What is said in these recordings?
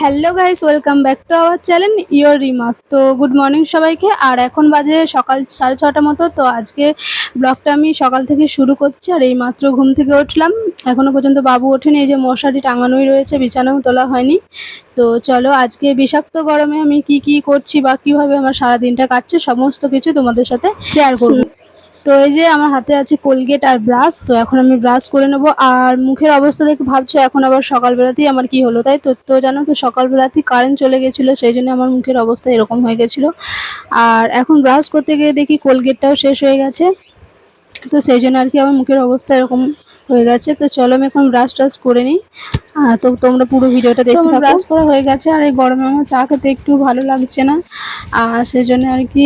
Hello guys welcome back to our channel your Rima তো good morning সবাইকে। আর এখন বাজে সকাল সাড়ে ছটা মতো, তো আজকে ব্লগটা আমি সকাল থেকে শুরু করছি, আর এই মাত্র ঘুম থেকে উঠলাম। এখনও পর্যন্ত বাবু ওঠেনি, এই যে মশারি টাঙানোই রয়েছে, বিছানাও তোলা হয়নি। তো চলো আজকে বিষাক্ত গরমে আমি কি কি করছি বা কীভাবে আমার সারা দিনটা কাটছে, সমস্ত কিছু তোমাদের সাথে শেয়ার করব। তো এই যে আমার হাতে আছে কোলগেট আর ব্রাশ তো এখন আমি ব্রাশ করে নেব। আর মুখের অবস্থা দেখে ভাবছ, এখন আবার সকালবেলাতেই আমার কি হলো, তাই তো? তো জানো তো, সকালবেলাতেই কারেন্ট চলে গেছিল, সেই জন্য আমার মুখের অবস্থা এরকম হয়ে গেছিল। আর এখন ব্রাশ করতে গিয়ে দেখি কোলগেটটাও শেষ হয়ে গেছে, তো সেই জন্য আর কি আমার মুখের অবস্থা এরকম হয়ে গেছে। তো চলো আমি এখন ব্রাশ টাশ করে নিই। তো তোমরা পুরো ভিডিওটা দেখতে থাকো। ব্রাশ করা হয়ে গেছে আর এই গরমে আমার চা খেতে একটু ভালো লাগছে না। আর সেই জন্য আর কি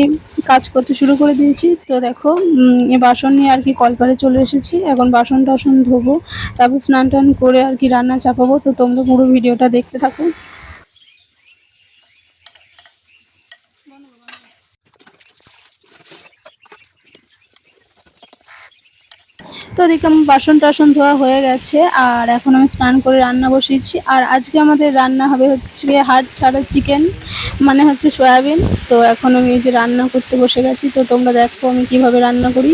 কাজ করতে শুরু করে দিয়েছি। তো দেখো এই বাসন নিয়ে আর কি কলপারে চলে এসেছি। এখন বাসন টাসন ধোবো তারপর স্নান টান করে আর কি রান্না চাপাবো। তো তোমরা পুরো ভিডিওটা দেখতে থাকো। তো ওদিকে আমার বাসন টাসন ধোয়া হয়ে গেছে, আর এখন আমি স্নান করে রান্না বসিয়েছি। আর আজকে আমাদের রান্না হবে হচ্ছে হাড় ছাড়া চিকেন মানে হচ্ছে সয়াবিন। তো এখন আমি যে রান্না করতে বসে গেছি, তো তোমরা দেখো আমি কীভাবে রান্না করি।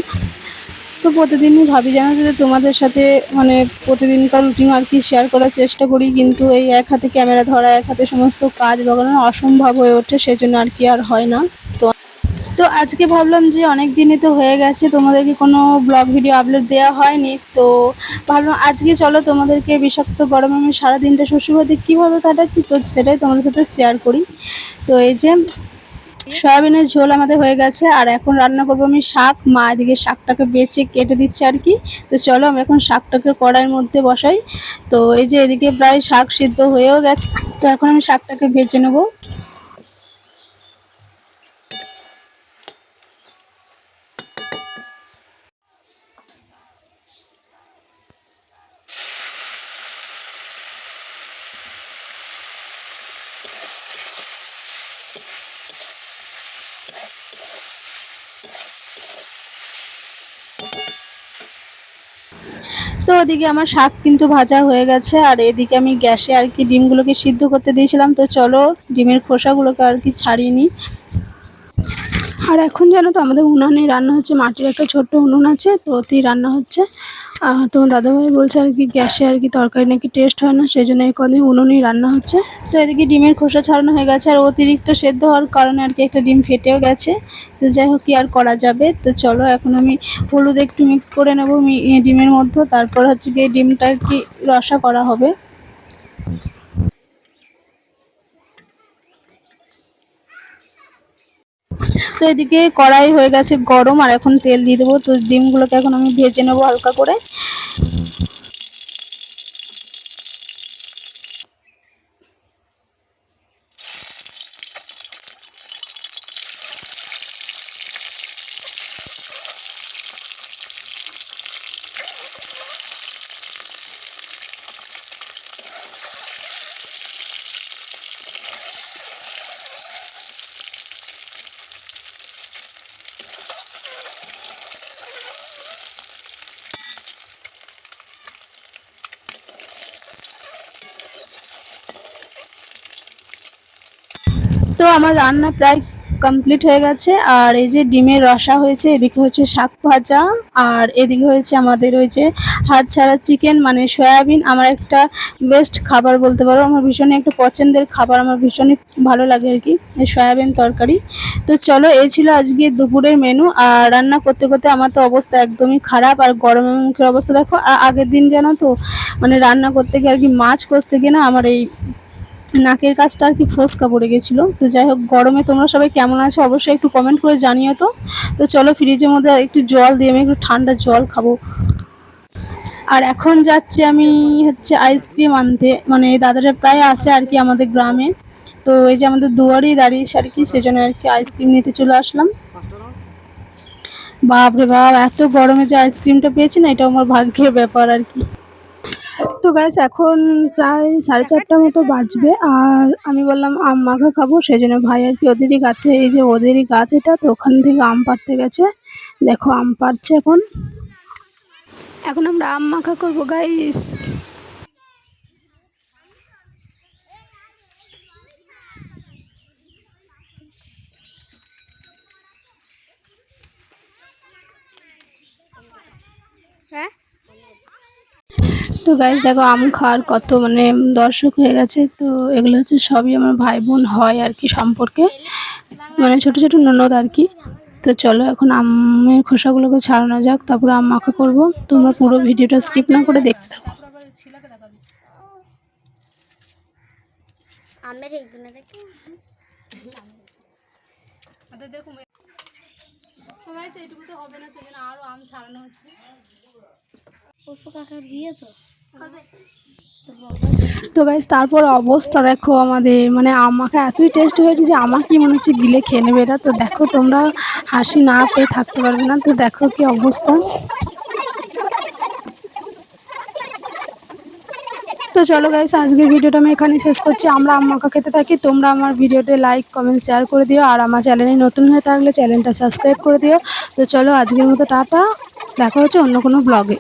তো প্রতিদিনই ভাবি জানো যে তোমাদের সাথে মানে প্রতিদিনকার রুটিন আর কি শেয়ার করার চেষ্টা করি, কিন্তু এই এক হাতে ক্যামেরা ধরা, এক হাতে সমস্ত কাজ বাগানো অসম্ভব হয়ে ওঠে, সেজন্য আর কি আর হয় না। তো আজকে ভাবলাম যে অনেক দিনই তো হয়ে গেছে, তোমাদেরকে কোনো ব্লগ ভিডিও আপলোড দেওয়া হয়নি। তো ভাবলাম আজকে চলো তোমাদেরকে বিষাক্ত গরমে আমি সারাদিনটা শ্বশুরবাড়িতে কীভাবে কাটাচ্ছি, তো সেটাই তোমাদের সাথে শেয়ার করি। তো এই যে সয়াবিনের ঝোল আমাদের হয়ে গেছে, আর এখন রান্না করব আমি শাক। মা এদিকে শাকটাকে বেছে কেটে দিচ্ছে আর কি। তো চলো আমি এখন শাকটাকে কড়াইয়ের মধ্যে বসাই। তো এই যে এদিকে প্রায় শাক সিদ্ধ হয়েও গেছে, তো এখন আমি শাকটাকে ভেজে নেব। তো ওদিকে আমার শাক কিন্তু ভাজা হয়ে গেছে, আর এদিকে আমি গ্যাসে আর কি ডিমগুলোকে সিদ্ধ করতে দিয়েছিলাম। তো চলো ডিমের খোসাগুলোকে আর কি ছাড়িয়ে আর এখন জানো তো আমাদের উনানে রান্না হচ্ছে, মাটির একটা ছোট্ট উনুন আছে, তো ওতেই রান্না হচ্ছে। তোমার দাদাভাই বলছে আর কি, গ্যাসে আর কি তরকারি নাকি টেস্ট হয় না সেই জন্য কদিন উনুনেই রান্না হচ্ছে। তো এদিকে ডিমের খোসা ছাড়ানো হয়ে গেছে, আর অতিরিক্ত সেদ্ধ হওয়ার কারণে আর কি একটা ডিম ফেটেও গেছে। তো যাই হোক, কি আর করা যাবে? তো চলো, এখন আমি হলুদ একটু মিক্স করে নেব ডিমের মধ্যে, তারপর হচ্ছে গিয়ে ডিমটা আর কি রসা করা হবে। তো এদিকে কড়াই হয়ে গেছে গরম, আর এখন তেল দিয়ে দেবো। তো ডিমগুলোকে এখন আমি ভেজে নেব হালকা করে। তো আমার রান্না প্রায় কমপ্লিট হয়ে গেছে। আর এই যে ডিমের রসা হয়েছে, এদিকে হচ্ছে শাক ভাজা, আর এদিকে হয়েছে আমাদের ওই যে হাত ছাড়া চিকেন মানে সয়াবিন। আমার একটা বেস্ট খাবার বলতে পারো, আমার ভীষণই একটা পছন্দের খাবার, আমার ভীষণই ভালো লাগে আর কি সয়াবিন তরকারি। তো চলো, এই ছিল আজকে দুপুরের মেনু আর রান্না করতে করতে আমার তো অবস্থা একদমই খারাপ, আর গরমের মুখের অবস্থা দেখো আর আগের দিন জানো তো মানে রান্না করতে গিয়ে আর কি মাছ কষতে গিয়ে না আমার এই নাকের কাজটা আর কি ফোসকা পড়ে গেছিল। তো যাই হোক, গরমে তোমরা সবাই কেমন আছো অবশ্যই একটু কমেন্ট করে জানিও তো। তো চলো ফ্রিজের মধ্যে একটু জল দিয়ে আমি একটু ঠান্ডা জল খাব। আর এখন যাচ্ছি আমি হচ্ছে আইসক্রিম আনতে। মানে দাদারা প্রায় আসে আর কি আমাদের গ্রামে। তো এই যে আমাদের দুয়ারেই দাঁড়িয়েছে আর কি, সেজন্য আর কি আইসক্রিম নিতে চলে আসলাম। বাপরে বাপ, এত গরমে যে আইসক্রিমটা পেয়েছি না এটা আমার ভাগ্যের ব্যাপার আর কি। তো গাইস এখন প্রায় সাড়ে চারটা মতো বাজবে। আর আমি বললাম, আম মাখা খাব সেই জন্য ভাই আর কি ওদেরই গাছে, এই যে ওদেরই গাছ এটা, তো ওখান থেকে আম পাড়তে গেছে। দেখো, আম পাড়ছে এখন। এখন আমরা আম মাখা করব গাইস তো গাইজ দেখো আম খাওয়ার কত মানে দর্শক হয়ে গেছে। তো এগুলো হচ্ছে সবই আমার ভাই বোন হয় আর কি সম্পর্কে। মানে ছোট ছোট ননদ আর কি। তো চলো এখন আমের খোসাগুলোকে ছাড়ানো যাক তারপরে আম মাখা করব। তোমরা পুরো ভিডিওটা স্কিপ না করে দেখতে থাকো। আমের এইগুলো দেখো। পশু কাকার বিয়ে তো? তো গাইজ তারপর অবস্থা দেখো আমাদের মানে আম মাখা এতই টেস্ট হয়েছে যে আমার কি মনে হচ্ছে গিলে খেয়ে নেবে এরা তো দেখো তোমরা হাসি না পেয়ে থাকতে পারবে না, তো দেখো কি অবস্থা। তো চলো গাইস আজকের ভিডিওটা আমি এখানে শেষ করছি। আমরা আম মাখা খেতে থাকি, তোমরা আমার ভিডিওতে লাইক কমেন্ট শেয়ার করে দিও। আর আমার চ্যানেলে নতুন হয়ে থাকলে চ্যানেলটা সাবস্ক্রাইব করে দিও। তো চলো আজকের মতো টাটা, দেখা হচ্ছে অন্য কোনো ব্লগে